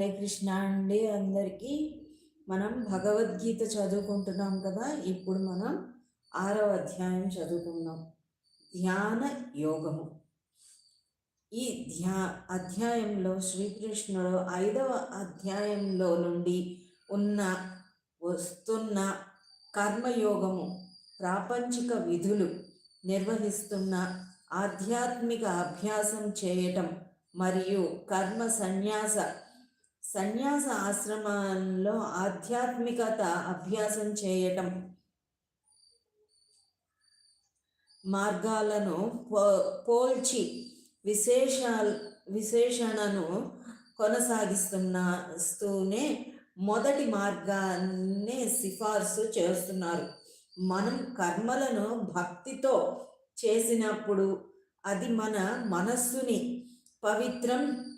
హరే కృష్ణ అండి అందరికీ. మనం భగవద్గీత చదువుకుంటున్నాం కదా ఇప్పుడు మనం ఆరవ అధ్యాయం చదువుకున్నాం ధ్యాన యోగము. ఈ ధ్యా అధ్యాయంలో శ్రీకృష్ణుడు ఐదవ అధ్యాయంలో నుండి ఉన్న వస్తున్న కర్మయోగము ప్రాపంచిక విధులు నిర్వహిస్తున్న ఆధ్యాత్మిక అభ్యాసం చేయటం మరియు కర్మ సన్యాస సన్యాస ఆశ్రమంలో ఆధ్యాత్మికత అభ్యాసం చేయటం మార్గాలను పో పోల్చి విశేషాల్ విశేషణను కొనసాగిస్తున్నస్తూనే మొదటి మార్గాన్ని సిఫార్సు చేస్తున్నారు. మనం కర్మలను భక్తితో చేసినప్పుడు అది మన మనస్సుని పవిత్రం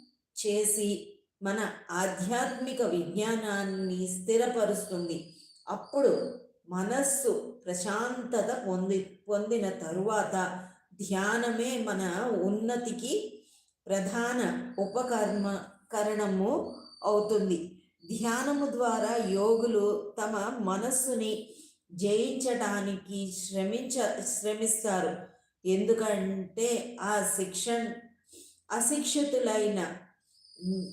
చేసి మన ఆధ్యాత్మిక విజ్ఞానాన్ని స్థిరపరుస్తుంది. అప్పుడు మనస్సు ప్రశాంతత పొంది పొందిన తరువాత ధ్యానమే మన ఉన్నతికి ప్రధాన ఉపకర్మకరణము అవుతుంది. ధ్యానము ద్వారా యోగులు తమ మనస్సుని జయించటానికి శ్రమించ శ్రమిస్తారు. ఎందుకంటే ఆ శిక్షణ అశిక్షితులైన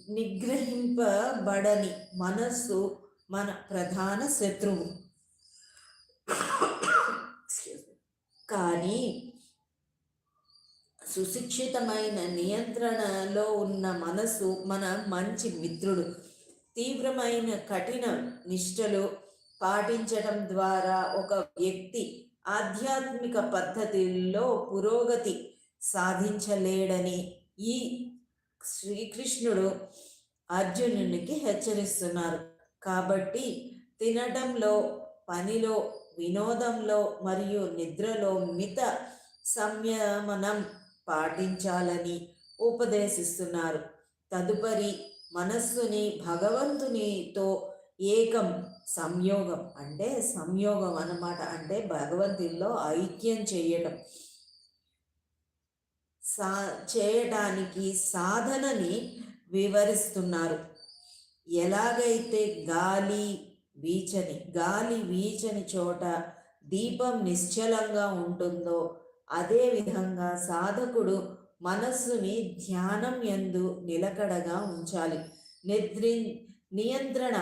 నిగ్రహింపబడని మనస్సు మన ప్రధాన శత్రువు. కానీ సుశిక్షితమైన నియంత్రణలో ఉన్న మనసు మన మంచి మిత్రుడు. తీవ్రమైన కఠిన నిష్టలు పాటించడం ద్వారా ఒక వ్యక్తి ఆధ్యాత్మిక పద్ధతిలో పురోగతి సాధించలేడని ఈ శ్రీకృష్ణుడు అర్జునునికి హెచ్చరిస్తున్నారు. కాబట్టి తినడంలో పనిలో వినోదంలో మరియు నిద్రలో మిత సంయమనం పాటించాలని ఉపదేశిస్తున్నారు. తదుపరి మనస్సుని భగవంతునితో ఏకం సంయోగం అంటే సంయోగం అన్నమాట. అంటే భగవంతుల్లో ఐక్యం చేయటం. సా చేయటానికి సాధనని వివరిస్తున్నారు. ఎలాగైతే గాలి వీచని గాలి వీచని చోట దీపం నిశ్చలంగా ఉంటుందో అదే విధంగా సాధకుడు మనస్సుని ధ్యానం ఎందు నిలకడగా ఉంచాలి. నిద్రి నియంత్రణ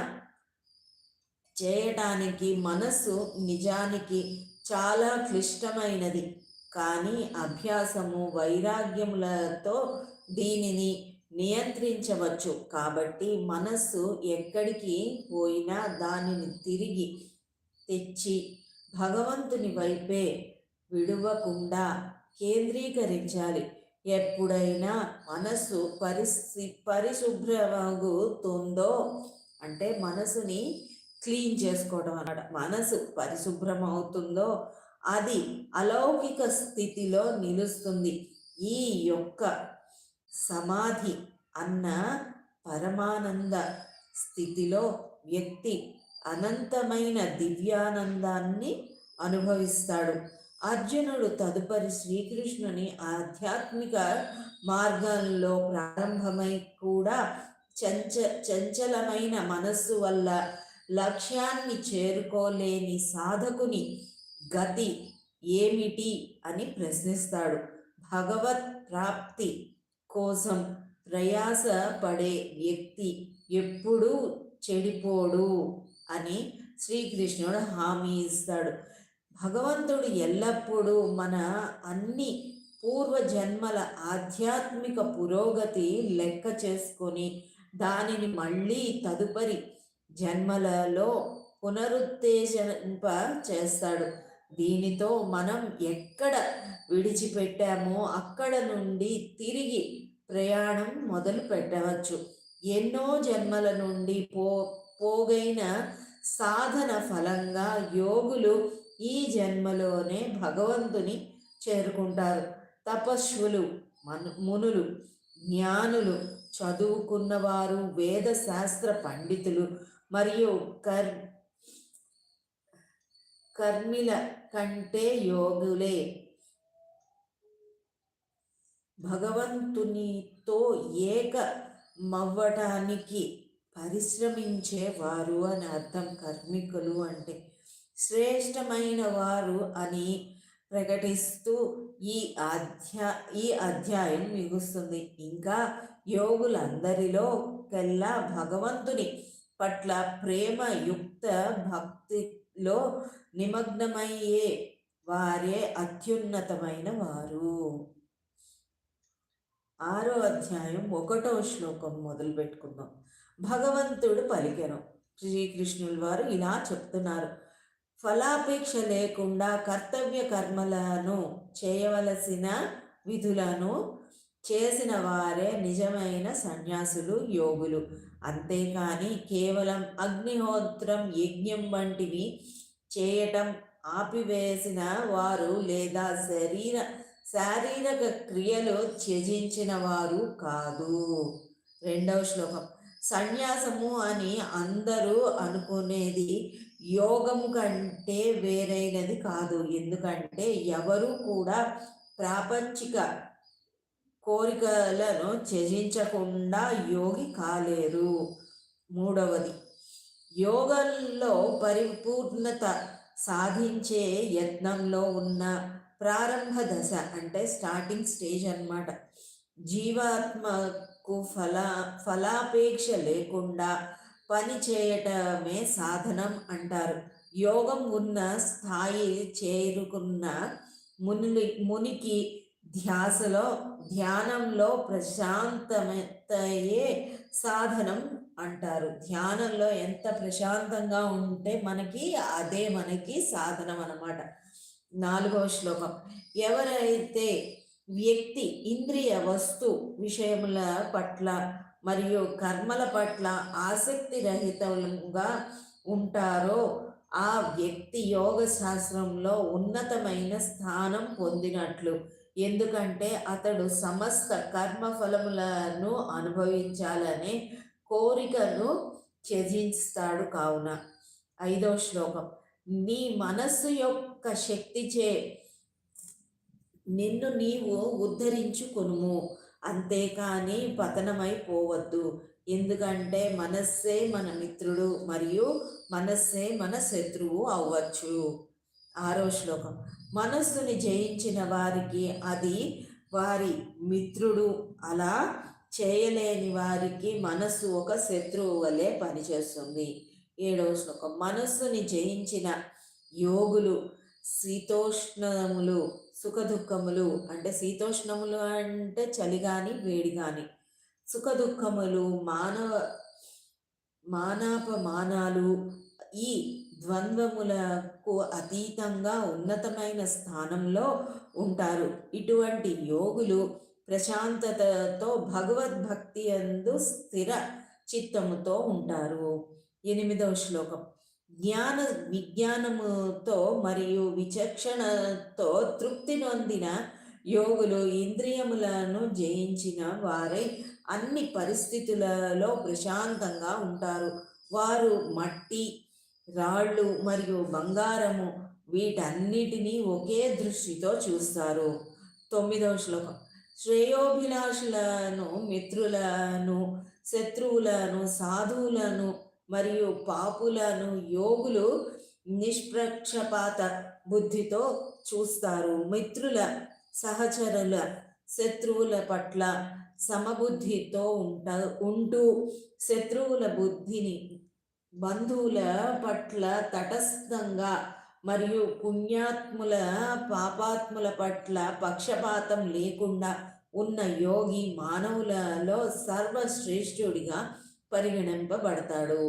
చేయటానికి మనస్సు నిజానికి చాలా క్లిష్టమైనది. కానీ అభ్యాసము వైరాగ్యములతో దీనిని నియంత్రించవచ్చు. కాబట్టి మనస్సు ఎక్కడికి పోయినా దానిని తిరిగి తెచ్చి భగవంతుని వైపే విడవకుండా కేంద్రీకరించాలి. ఎప్పుడైనా మనస్సు పరిస్థి పరిశుభ్రమగుతుందో అంటే మనసుని క్లీన్ చేసుకోవడం అన్నమాట. మనసు పరిశుభ్రం అవుతుందో అది అలౌకిక స్థితిలో నిలుస్తుంది. ఈ యొక్క సమాధి అన్న పరమానంద స్థితిలో వ్యక్తి అనంతమైన దివ్యానందాన్ని అనుభవిస్తాడు. అర్జునుడు తదుపరి శ్రీకృష్ణుని ఆధ్యాత్మిక మార్గంలో ప్రారంభమై కూడా చంచ చంచలమైన మనస్సు వల్ల లక్ష్యాన్ని చేరుకోలేని సాధకుని గతి ఏమిటి అని ప్రశ్నిస్తాడు. భగవత్ ప్రాప్తి కోసం ప్రయాస పడే వ్యక్తి ఎప్పుడూ చెడిపోడు అని శ్రీకృష్ణుడు హామీ ఇస్తాడు. భగవంతుడు ఎల్లప్పుడూ మన అన్ని పూర్వజన్మల ఆధ్యాత్మిక పురోగతి లెక్క చేసుకొని దానిని మళ్ళీ తదుపరి జన్మలలో పునరుత్తేజంప చేస్తాడు. దీనితో మనం ఎక్కడ విడిచిపెట్టామో అక్కడ నుండి తిరిగి ప్రయాణం మొదలు పెట్టవచ్చు. ఎన్నో జన్మల నుండి పో పోగైన సాధన ఫలంగా యోగులు ఈ జన్మలోనే భగవంతుని చేరుకుంటారు. తపస్సులు మను మునులు జ్ఞానులు చదువుకున్నవారు వేద శాస్త్ర పండితులు మరియు కర్ కర్మిల కంటే యోగులే. భగవంతునితో ఏక మవ్వటానికి పరిశ్రమించే వారు అని అర్థం కర్మికులు అంటే. శ్రేష్టమైన వారు అని ప్రకటిస్తూ ఈ అధ్యా ఈ అధ్యాయం మిగుస్తుంది. ఇంకా యోగులందరిలో కల్లా భగవంతుని పట్ల ప్రేమయుక్త భక్తి లో నిమగ్నమయ్యే వారే అత్యున్నతమైన వారు. ఆరో అధ్యాయం ఒకటో శ్లోకం మొదలు పెట్టుకున్నాం భగవంతుడు పలికెను. శ్రీకృష్ణుల వారు ఇలా చెప్తున్నారు. ఫలాపేక్ష లేకుండా కర్తవ్య కర్మలను చేయవలసిన విధులను చేసిన వారే నిజమైన సన్యాసులు యోగులు. అంతేకాని కేవలం అగ్నిహోత్రం యజ్ఞం వంటివి చేయటం ఆపివేసిన వారు లేదా శరీర శారీరక క్రియలు త్యజించిన వారు కాదు. రెండవ శ్లోకం. సన్యాసము అని అందరూ అనుకునేది యోగము కంటే వేరైనది కాదు. ఎందుకంటే ఎవరు కూడా ప్రాపంచిక కోరికలను త్యజించకుండా యోగి కాలేరు మూడవది యోగంలో పరిపూర్ణత సాధించే యత్నంలో ఉన్న ప్రారంభ దశ అంటే స్టార్టింగ్ స్టేజ్ అనమాట జీవాత్మకు ఫల ఫలాపేక్ష లేకుండా పని చేయటమే సాధనం అంటారు. యోగం ఉన్న స్థాయి చేరుకున్న ముని మునికి ధ్యాసలో ధ్యానంలో ప్రశాంతమతయే సాధనం అంటారు. ధ్యానంలో ఎంత ప్రశాంతంగా ఉంటే మనకి అదే మనకి సాధనం అన్నమాట. నాలుగవ శ్లోకం. ఎవరైతే వ్యక్తి ఇంద్రియ వస్తు విషయముల పట్ల మరియు కర్మల పట్ల ఆసక్తి రహితంగా ఉంటారో ఆ వ్యక్తి యోగ శాస్త్రంలో ఉన్నతమైన స్థానం పొందినట్లు ఎందుకంటే అతడు సమస్త కర్మ ఫలములను అనుభవించాలనే కోరికను త్యజిస్తాడు కావున. ఐదవ శ్లోకం. నీ మనస్సు యొక్క శక్తిచే నిన్ను నీవు ఉద్ధరించుకునుము. అంతేకాని పతనమైపోవద్దు ఎందుకంటే మనస్సే మన మిత్రుడు మరియు మనస్సే మన శత్రువు అవ్వచ్చు. ఆరో శ్లోకం. మనస్సుని జయించిన వారికి అది వారి మిత్రుడు అలా చేయలేని వారికి మనస్సు ఒక శత్రువు వలె పనిచేస్తుంది. ఏడవ శ్లోకం. మనస్సుని జయించిన యోగులు శీతోష్ణములు సుఖదుఖములు అంటే శీతోష్ణములు అంటే చలి కానీ వేడి కానీ సుఖదుఖములు మానవ మానాపమానాలు ఈ ద్వంద్వములకు అతీతంగా ఉన్నతమైన స్థానంలో ఉంటారు. ఇటువంటి యోగులు ప్రశాంతతతో భగవద్భక్తి అందు స్థిర చిత్తముతో ఉంటారు. ఎనిమిదవ శ్లోకం. జ్ఞాన విజ్ఞానముతో మరియు విచక్షణతో తృప్తి నొందిన యోగులు ఇంద్రియములను జయించిన వారై అన్ని పరిస్థితులలో ప్రశాంతంగా ఉంటారు. వారు మట్టి రాళ్ళు మరియు బంగారము వీటన్నిటినీ ఒకే దృష్టితో చూస్తారు. తొమ్మిదవ శ్లోకం. శ్రేయోభిలాషులను మిత్రులను శత్రువులను సాధువులను మరియు పాపులను యోగులు నిష్ప్రక్షపాత బుద్ధితో చూస్తారు. మిత్రుల సహచరుల శత్రువుల పట్ల సమబుద్ధితో ఉంట ఉంటూ శత్రువుల బుద్ధిని బంధువుల పట్ల తటస్థంగా మరియు పుణ్యాత్ముల పాపాత్ముల పట్ల పక్షపాతం లేకుండా ఉన్న యోగి మానవులలో సర్వశ్రేష్ఠుడిగా పరిగణింపబడతాడు.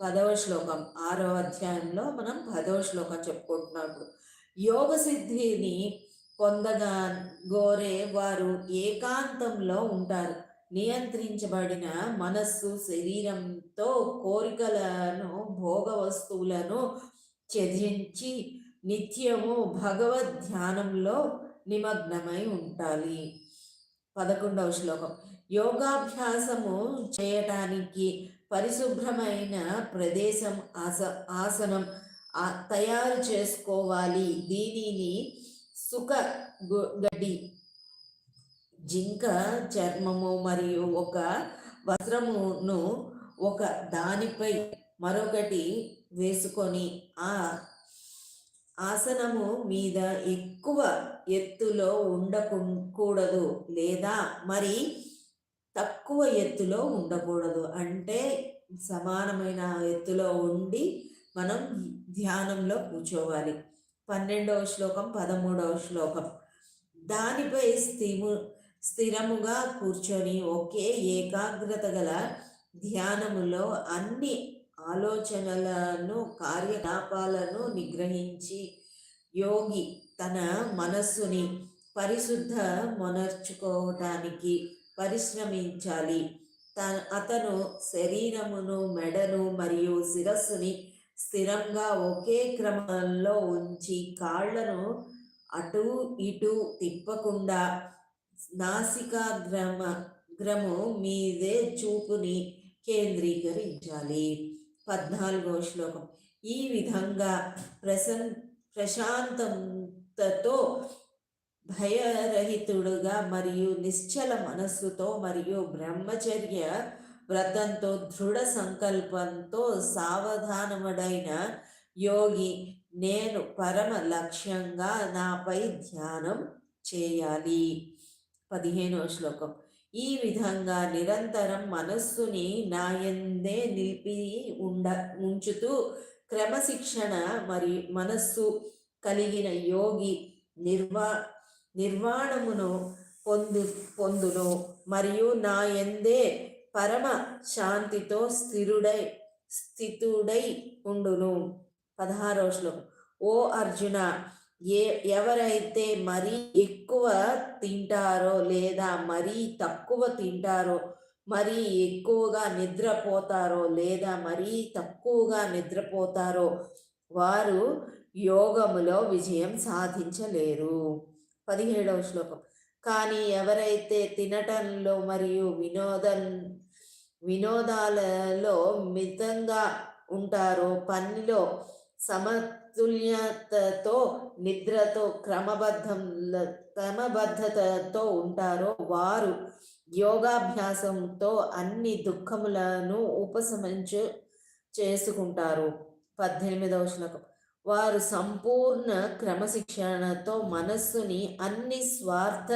పదవ శ్లోకం ఆరో అధ్యాయంలో మనం పదవ శ్లోకం చెప్పుకుంటున్నప్పుడు యోగ సిద్ధిని పొందగా గోరే వారు ఏకాంతంలో ఉంటారు. నియంత్రించబడిన మనస్సు శరీరంతో కోరికలను భోగ వస్తువులను త్యజించి నిత్యము భగవద్ ధ్యానంలో నిమగ్నమై ఉండాలి. పదకొండవ శ్లోకం. యోగాభ్యాసము చేయటానికి పరిశుభ్రమైన ప్రదేశం ఆస ఆసనం తయారు చేసుకోవాలి. దీనిని సుఖ గడ్డి జింక చర్మము మరియు ఒక వస్త్రమును ఒక దానిపై మరొకటి వేసుకొని ఆ ఆసనము మీద ఎక్కువ ఎత్తులో ఉండకూడదు లేదా మరి తక్కువ ఎత్తులో ఉండకూడదు. అంటే సమానమైన ఎత్తులో ఉండి మనం ధ్యానంలో కూర్చోవాలి. పన్నెండవ శ్లోకం పదమూడవ శ్లోకం. దానిపై స్థిము స్థిరముగా కూర్చొని ఒకే ఏకాగ్రత గల ధ్యానములో అన్ని ఆలోచనలను కార్యకలాపాలను నిగ్రహించి యోగి తన మనస్సుని పరిశుద్ధ మొనర్చుకోవటానికి పరిశ్రమించాలి. అతను శరీరమును మెడను మరియు శిరస్సుని స్థిరంగా ఒకే క్రమంలో ఉంచి కాళ్ళను అటు ఇటు తిప్పకుండా నాసికాగ్రమ గ్రము మీదే చూపుని కేంద్రీకరించాలి. పద్నాలుగో శ్లోకం. ఈ విధంగా ప్రసన్ ప్రశాంతతో భయరహితుడుగా మరియు నిశ్చల మనస్సుతో మరియు బ్రహ్మచర్య వ్రతంతో దృఢ సంకల్పంతో సావధానముడైన యోగి నేను పరమ లక్ష్యంగా నాపై ధ్యానం చేయాలి. పదిహేనో శ్లోకం. ఈ విధంగా నిరంతరం మనస్సుని నాయందే నిలిపి ఉండ ఉంచుతూ క్రమశిక్షణ మరియు మనస్సు కలిగిన యోగి నిర్వా నిర్వాణమును పొందు పొందును మరియు నా ఎందే పరమ శాంతితో స్థిరుడై స్థితుడై ఉండును. పదహారో శ్లోకం. ఓ అర్జున ఏ ఎవరైతే మరీ ఎక్కువ తింటారో లేదా మరీ తక్కువ తింటారో మరీ ఎక్కువగా నిద్రపోతారో లేదా మరీ తక్కువగా నిద్రపోతారో వారు యోగములో విజయం సాధించలేరు. పదిహేడవ శ్లోకం. కానీ ఎవరైతే తినటంలో మరియు వినోదం వినోదాలలో మితంగా ఉంటారో పనిలో సమతుల్యతతో నిద్రతో క్రమబద్ధం క్రమబద్ధతతో ఉంటారో వారు యోగాభ్యాసంతో అన్ని దుఃఖములను ఉపశమించు చేసుకుంటారు. పద్దెనిమిదవ శ్లోకం. వారు సంపూర్ణ క్రమశిక్షణతో మనస్సుని అన్ని స్వార్థ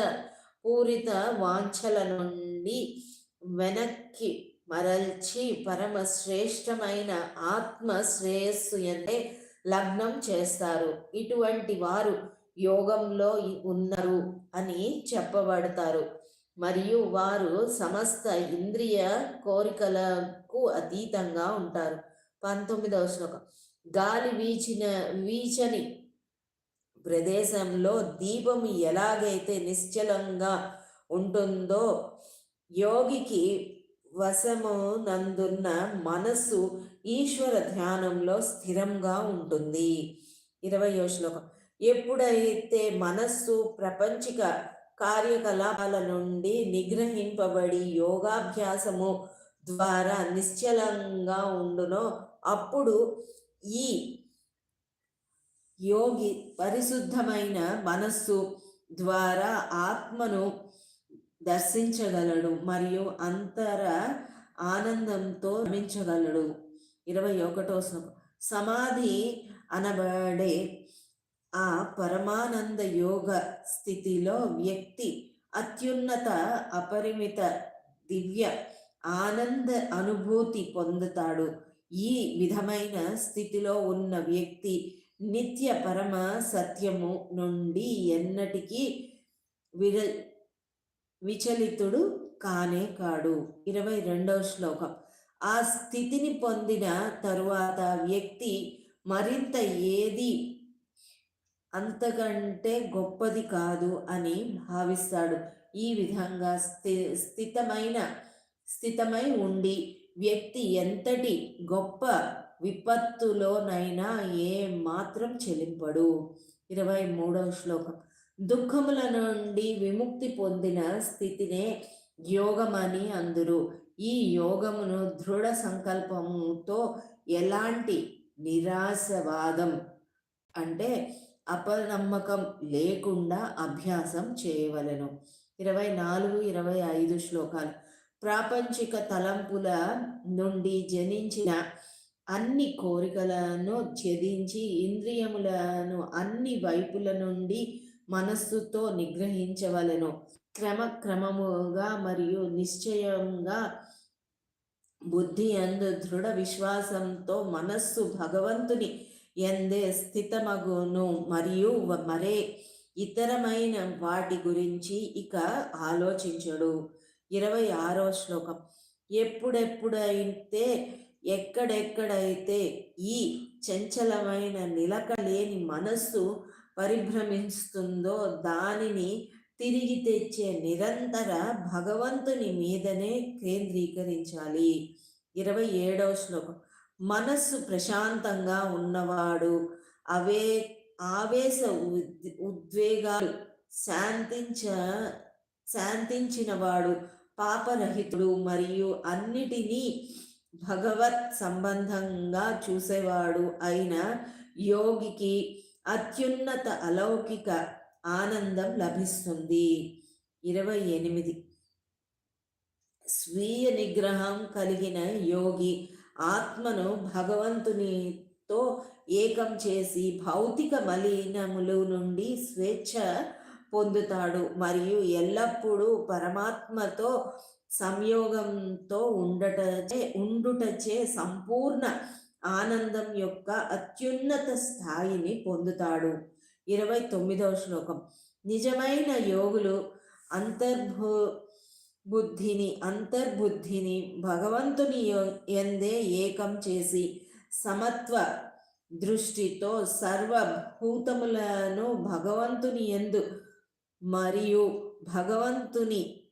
పూరిత వాంఛల నుండి వెనక్కి మరల్చి పరమ శ్రేష్టమైన ఆత్మ శ్రేయస్సు అంటే లగ్నం చేస్తారు. ఇటువంటి వారు యోగంలో ఉన్నారు అని చెప్పబడతారు. మరియు వారు సమస్త ఇంద్రియ కోరికలకు అతీతంగా ఉంటారు. పంతొమ్మిదవ శ్లోకం. గాలి వీచిన వీచని ప్రదేశంలో దీపం ఎలాగైతే నిశ్చలంగా ఉంటుందో యోగికి వశము నందున్న మనస్సు ఈశ్వర ధ్యానంలో స్థిరంగా ఉంటుంది. ఇరవయో శ్లోకం. ఎప్పుడైతే మనస్సు ప్రపంచిక కార్యకలాపాల నుండి నిగ్రహింపబడి యోగాభ్యాసము ద్వారా నిశ్చలంగా ఉండునో అప్పుడు ఈ యోగి పరిశుద్ధమైన మనస్సు ద్వారా ఆత్మను దర్శించగలడు మరియు అంతర ఆనందంతో రమించగలడు. ఇరవై ఒకటో సమాధి అనబడే ఆ పరమానంద యోగ స్థితిలో వ్యక్తి అత్యున్నత అపరిమిత దివ్య ఆనంద అనుభూతి పొందుతాడు. ఈ విధమైన స్థితిలో ఉన్న వ్యక్తి నిత్య పరమ సత్యము నుండి ఎన్నటికీ విర విచలితుడు కానే కాడు. ఇరవై రెండవ శ్లోకం. ఆ స్థితిని పొందిన తరువాత వ్యక్తి మరింత ఏది అంతకంటే గొప్పది కాదు అని భావిస్తాడు. ఈ విధంగా స్థి స్థితమైన స్థితమై ఉండి వ్యక్తి ఎంతటి గొప్ప విపత్తులోనైనా ఏ మాత్రం చెలింపడు. ఇరవై మూడవ శ్లోకం. దుఃఖముల నుండి విముక్తి పొందిన స్థితినే యోగమని అందురు. ఈ యోగమును దృఢ సంకల్పముతో ఎలాంటి నిరాశవాదం అంటే అపనమ్మకం లేకుండా అభ్యాసం చేయవలను. ఇరవై నాలుగు ఇరవై ఐదు శ్లోకాలు. ప్రాపంచిక తలంపుల నుండి జనించిన అన్ని కోరికలను ఛేదించి ఇంద్రియములను అన్ని వైపుల నుండి మనస్సుతో నిగ్రహించవలను. క్రమక్రమముగా మరియు నిశ్చయంగా బుద్ధి అందు దృఢ విశ్వాసంతో మనస్సు భగవంతుని ఎందే స్థితమగును. మరియు మరే ఇతరమైన వాటి గురించి ఇక ఆలోచించడు. ఇరవై ఆరో శ్లోకం. ఎప్పుడెప్పుడైతే ఎక్కడెక్కడైతే ఈ చంచలమైన నిలక లేని మనస్సు పరిభ్రమిస్తుందో దానిని తిరిగి తెచ్చే నిరంతర భగవంతుని మీదనే కేంద్రీకరించాలి. ఇరవై ఏడవ శ్లోకం. మనస్సు ప్రశాంతంగా ఉన్నవాడు అవే ఆవేశ ఉద్వేగాలు శాంతించ శాంతించినవాడు పాపరహితుడు మరియు అన్నిటినీ భగవత్ సంబంధంగా చూసేవాడు అయిన యోగికి అత్యున్నత అలౌకిక ఆనందం లభిస్తుంది. ఇరవై ఎనిమిది. స్వీయ నిగ్రహం కలిగిన యోగి ఆత్మను భగవంతునితో ఏకం చేసి భౌతిక మలినములు నుండి స్వేచ్ఛ పొందుతాడు. మరియు ఎల్లప్పుడూ పరమాత్మతో సంయోగంతో ఉండటచే ఉండుటచే సంపూర్ణ ఆనందం యొక్క అత్యున్నత స్థాయిని పొందుతాడు. ఇరవై తొమ్మిదవ శ్లోకం. నిజమైన యోగులు అంతర్భూ బుద్ధిని అంతర్బుద్ధిని భగవంతుని ఎందే ఏకం చేసి సమత్వ దృష్టితో సర్వభూతములను భగవంతుని ఎందు మరియు భగవంతుని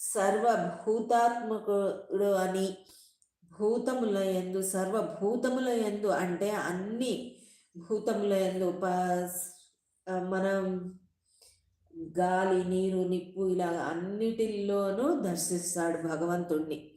సర్వభూతాత్మకుడు అని భూతముల ఎందు సర్వభూతముల ఎందు అంటే అన్ని భూతముల ఎందు మనం గాలి నీరు నిప్పు ఇలా అన్నిటిల్లోనూ దర్శిస్తాడు భగవంతుణ్ణి.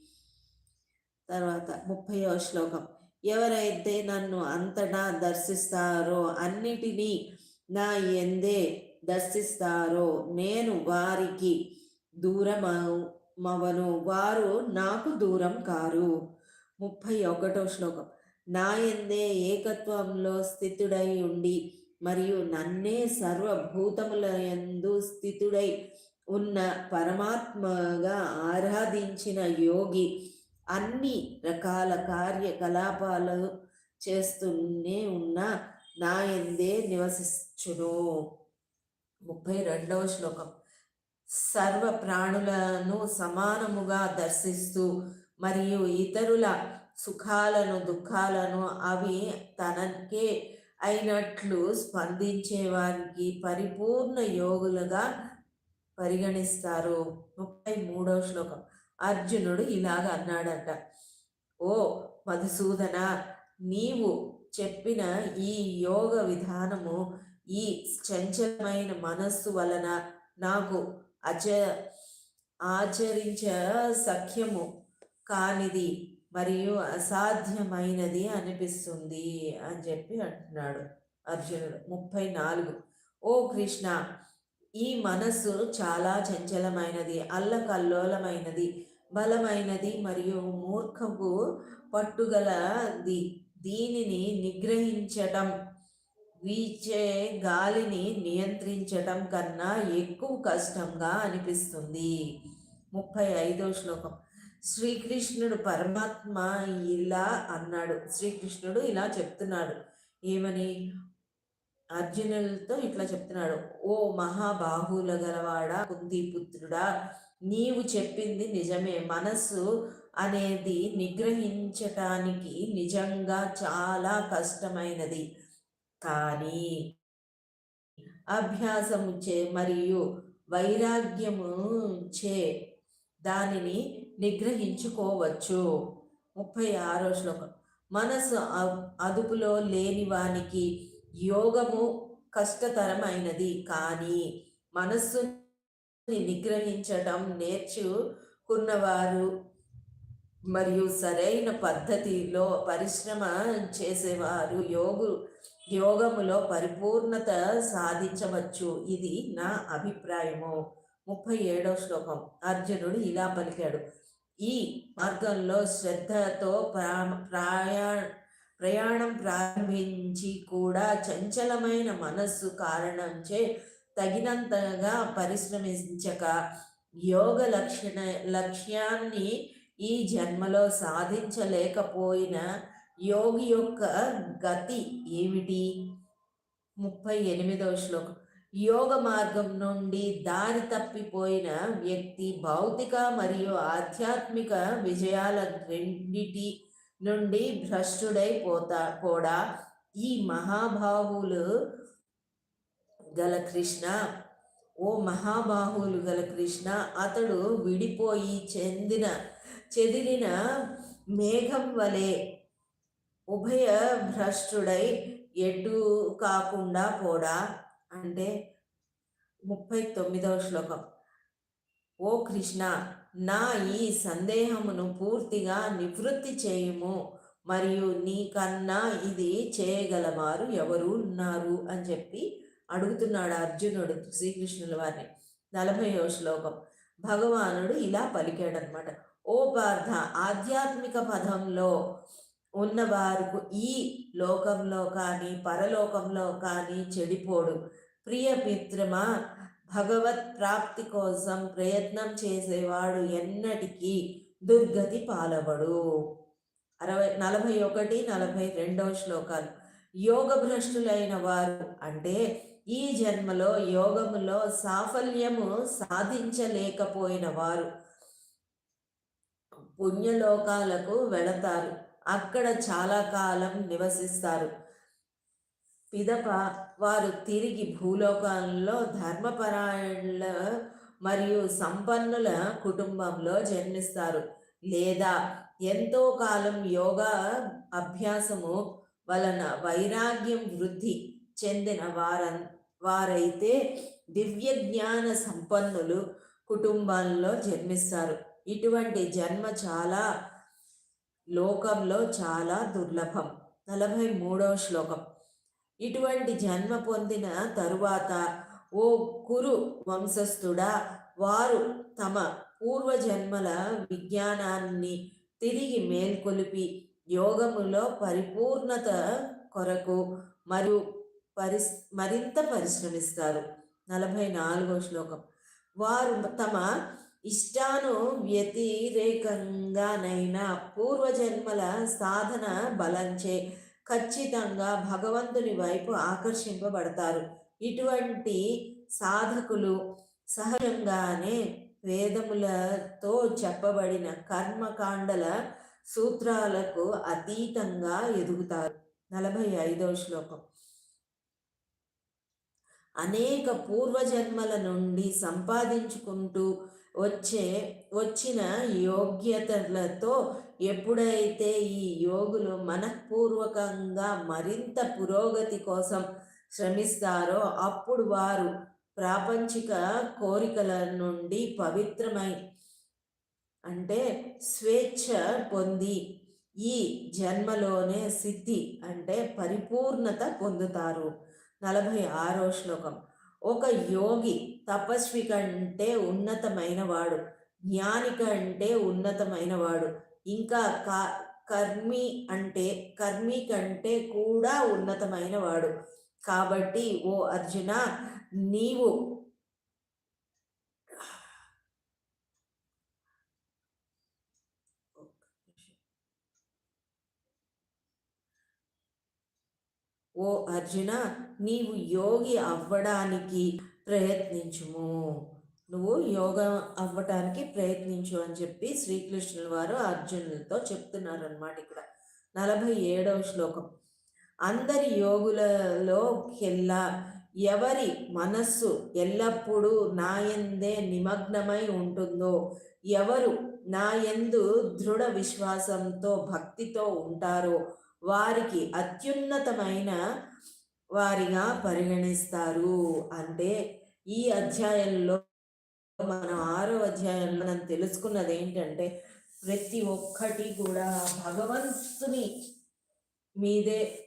తర్వాత ముప్పయో శ్లోకం. ఎవరైతే నన్ను అంతటా దర్శిస్తారో అన్నిటినీ నా ఎందే దర్శిస్తారో నేను వారికి దూరమవను వారు నాకు దూరం కారు. ముప్పై ఒకటో శ్లోకం. నా ఎందే ఏకత్వంలో స్థితుడై ఉండి మరియు నన్నే సర్వభూతముల ఎందు స్థితుడై ఉన్న పరమాత్మగా ఆరాధించిన యోగి అన్ని రకాల కార్యకలాపాలు చేస్తూనే ఉన్న నా ఎందే నివసించును ముప్పై రెండవ శ్లోకం. సర్వ ప్రాణులను సమానముగా దర్శిస్తూ మరియు ఇతరుల సుఖాలను దుఃఖాలను అవి తనకే అయినట్లు స్పందించేవారికి పరిపూర్ణ యోగులుగా పరిగణిస్తారు. ముప్పై మూడవ శ్లోకం. అర్జునుడు ఇలాగ అన్నాడట. ఓ మధుసూదన నీవు చెప్పిన ఈ యోగ విధానము ఈ చంచలమైన మనస్సు వలన నాకు అచ ఆచరించ సఖ్యము కానిది. మరియు అసాధ్యమైనది అనిపిస్తుంది అని చెప్పి అంటున్నాడు అర్జునుడు. ముప్పై నాలుగు. ఓ కృష్ణ ఈ మనస్సు చాలా చంచలమైనది అల్లకల్లోలమైనది బలమైనది మరియు మూర్ఖపు పట్టుగలది. దీనిని నిగ్రహించటం వీచే గాలిని నియంత్రించటం కన్నా ఎక్కువ కష్టంగా అనిపిస్తుంది. ముప్పై ఐదో శ్లోకం. శ్రీకృష్ణుడు పరమాత్మ ఇలా అన్నాడు. శ్రీకృష్ణుడు ఇలా చెప్తున్నాడు. ఏమని? అర్జునులతో ఇట్లా చెప్తున్నాడు. ఓ మహాబాహుల గలవాడా కుంతిపుత్రుడా నీవు చెప్పింది నిజమే. మనస్సు అనేది నిగ్రహించటానికి నిజంగా చాలా కష్టమైనది. కానీ అభ్యాసము చే మరియు వైరాగ్యము చే దానిని నిగ్రహించుకోవచ్చు. ముప్పై ఆరో శ్లోకం. మనసు అదుపులో లేని వానికి యోగము కష్టతరమైనది. కానీ మనస్సుని నిగ్రహించడం నేర్చుకున్నవారు మరియు సరైన పద్ధతిలో పరిశ్రమ చేసేవారు యోగు యోగములో పరిపూర్ణత సాధించవచ్చు. ఇది నా అభిప్రాయము. ముప్పై ఏడవ శ్లోకం. అర్జునుడు ఇలా పలికాడు. ఈ మార్గంలో శ్రద్ధతో ప్రయా ప్రయాణం ప్రారంభించి కూడా చంచలమైన మనస్సు కారణంచే తగినంతగా పరిశ్రమించక యోగ లక్షణ లక్ష్యాన్ని ఈ జన్మలో సాధించలేకపోయిన యోగి యొక్క గతి ఏమిటి? ముప్పై ఎనిమిదవ శ్లోకం. యోగ మార్గం నుండి దారి తప్పిపోయిన వ్యక్తి భౌతిక మరియు ఆధ్యాత్మిక విజయాల రెండిటి నుండి భ్రష్టుడై పోతా కూడా ఈ మహాబాహులు గల కృష్ణ. ఓ మహాబాహులు గల కృష్ణ అతడు విడిపోయి చెందిన చెదిరిన మేఘం వలె ఉభయ భ్రష్టుడై ఎటు కాకుండా కూడా అంటే ముప్పై తొమ్మిదవ శ్లోకం. ఓ కృష్ణ నా ఈ సందేహమును పూర్తిగా నివృత్తి చేయుము మరియు నీకన్నా ఇది చేయగలవారు ఎవరు ఉన్నారు అని చెప్పి అడుగుతున్నాడు అర్జునుడు శ్రీకృష్ణుల వారిని. నలభైవ శ్లోకం. భగవానుడు ఇలా పలికాడనమాట. ఓ పార్థ ఆధ్యాత్మిక పదంలో ఉన్నవారు ఈ లోకంలో కానీ పరలోకంలో కానీ చెడిపోడు. ప్రియ మిత్రమా భగవత్ ప్రాప్తి కోసం ప్రయత్నం చేసేవాడు ఎన్నటికీ దుర్గతి పాలవడు. అరవై నలభై ఒకటి నలభై రెండవ శ్లోకాలు. యోగ భ్రష్టులైన వారు అంటే ఈ జన్మలో యోగములో సాఫల్యము సాధించలేకపోయిన వారు పుణ్యలోకాలకు వెళతారు. అక్కడ చాలా కాలం నివసిస్తారు. పిదప వారు తిరిగి భూలోకంలో ధర్మపరాయణుల మరియు సంపన్నుల కుటుంబంలో జన్మిస్తారు. లేదా ఎంతో కాలం యోగా అభ్యాసము వలన వైరాగ్యం వృద్ధి చెందిన వార వారైతే దివ్య జ్ఞాన సంపన్నులు కుటుంబాల్లో జన్మిస్తారు. ఇటువంటి జన్మ చాలా లోకంలో చాలా దుర్లభం. నలభై మూడవ శ్లోకం. ఇటువంటి జన్మ పొందిన తరువాత ఓ కురు వంశస్థుడా వారు తమ పూర్వజన్మల విజ్ఞానాన్ని తిరిగి మేల్కొలిపి యోగములో పరిపూర్ణత కొరకు మరియు పరిస్ మరింత పరిశ్రమిస్తారు. నలభై నాలుగో శ్లోకం. వారు తమ ఇష్టాను వ్యతిరేకంగానైనా పూర్వజన్మల సాధన బలంచే ఖచ్చితంగా భగవంతుని వైపు ఆకర్షింపబడతారు. ఇటువంటి సాధకులు సహజంగానే వేదములతో చెప్పబడిన కర్మకాండల సూత్రాలకు అతీతంగా ఎదుగుతారు. నలభై ఐదవ శ్లోకం. అనేక పూర్వజన్మల నుండి సంపాదించుకుంటూ వచ్చే వచ్చిన యోగ్యతలతో ఎప్పుడైతే ఈ యోగులు మనఃపూర్వకంగా మరింత పురోగతి కోసం శ్రమిస్తారో అప్పుడు వారు ప్రాపంచిక కోరికల నుండి పవిత్రమై అంటే స్వేచ్ఛ పొంది ఈ జన్మలోనే సిద్ధి అంటే పరిపూర్ణత పొందుతారు. నలభై ఆరో శ్లోకం. ఒక యోగి తపస్వి కంటే ఉన్నతమైన వాడు జ్ఞాని కంటే ఉన్నతమైన వాడు ఇంకా కర్మి అంటే కర్మి కంటే కూడా ఉన్నతమైన వాడు కాబట్టి ఓ అర్జున నీవు ఓ అర్జున నీవు యోగి అవ్వడానికి ప్రయత్నించుము. నువ్వు యోగా అవ్వటానికి ప్రయత్నించు అని చెప్పి శ్రీకృష్ణుల వారు అర్జునులతో చెప్తున్నారనమాట ఇక్కడ. నలభై ఏడవ శ్లోకం. అందరి యోగులలో కెల్లా ఎవరి మనస్సు ఎల్లప్పుడూ నాయందే నిమగ్నమై ఉంటుందో ఎవరు నాయందు దృఢ విశ్వాసంతో భక్తితో ఉంటారో వారికి అత్యున్నతమైన వారిగా పరిగణిస్తారు. అంటే ఈ అధ్యాయంలో మనం ఆరో అధ్యాయంలో మనం తెలుసుకున్నది ఏంటంటే ప్రతి ఒక్కటి కూడా భగవంతుని మీదే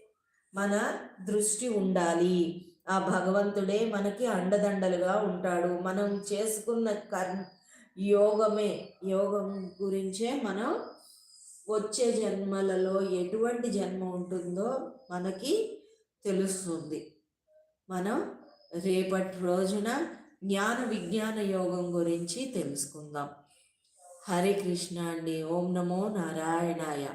మన దృష్టి ఉండాలి. ఆ భగవంతుడే మనకి అండదండలుగా ఉంటాడు. మనం చేసుకున్న కర్ యోగమే యోగం గురించే మనం వచ్చే జన్మలలో ఎటువంటి జన్మ ఉంటుందో మనకి తెలుస్తుంది. మనం రేపటి రోజున జ్ఞాన విజ్ఞాన యోగం గురించి తెలుసుకుందాం. హరే కృష్ణ అండి. ఓం నమో నారాయణాయ.